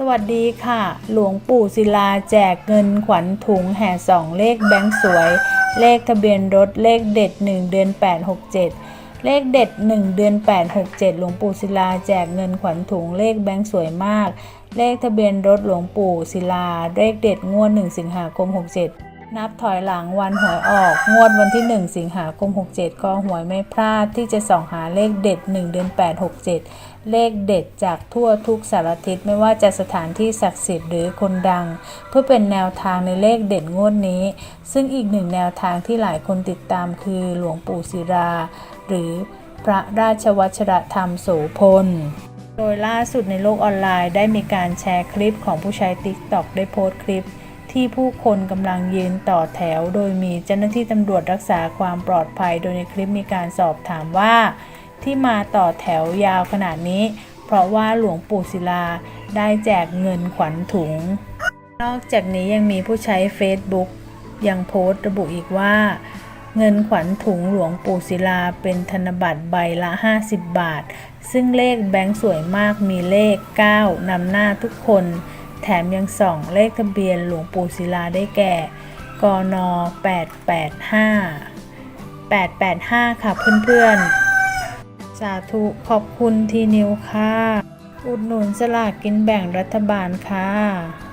สวัสดีค่ะ หลวงปู่ศิลาแจกเงินขวัญถุงแห่สองเลขแบงค์สวย เลขทะเบียนรถเลขเด็ด 1 เดือน 867 เลขเด็ด 1 เดือน 867 หลวงปู่ศิลาแจกเงินขวัญถุงเลขแบงค์สวยมาก เลขทะเบียนรถหลวงปู่ศิลาเลขเด็ดงวด 1 สิงหาคม 67 นับถอยหลังวันหวยออก งวดวันที่ 1 สิงหาคม 67 ก็หวยไม่พลาดที่จะส่องหาเลขเด็ด 1 เดือน 867 เลขเด็ดจากทั่วทุกสารทิศไม่ว่าจะสถานที่ศักดิ์สิทธิ์หรือคนดัง เพื่อเป็นแนวทางในเลขเด็ดงวดนี้ ซึ่งอีกหนึ่งแนวทางที่หลายคนติดตามคือหลวงปู่ศิรา หรือพระราชวัชรธรรมโสพลโดยล่าสุดในโลกออนไลน์ได้มีการแชร์คลิปของผู้ใช้ TikTok ได้โพสต์คลิป ที่ผู้คนกำลังยืนต่อแถว โดยมีเจ้าหน้าที่ตำรวจรักษาความปลอดภัย โดยในคลิปมีการสอบถามว่า ที่มาต่อแถวยาวขนาดนี้ เพราะว่าหลวงปู่ศิลาได้แจกเงินขวัญถุง นอกจากนี้ยังมีผู้ใช้ Facebook ยังโพสต์ระบุอีกว่า เงินขวัญถุงหลวงปู่ศิลาเป็นธนบัตรใบละ 50 บาท ซึ่งเลขแบงค์สวยมากมีเลข 9นำหน้าทุกคน แถมยังส่องเลขทะเบียนหลวงปู่ศิลาได้แก่ กน 885 885 ค่ะเพื่อนๆ สาธุขอบคุณทีนิวค่ะ อุดหนุนสลากกินแบ่งรัฐบาลค่ะ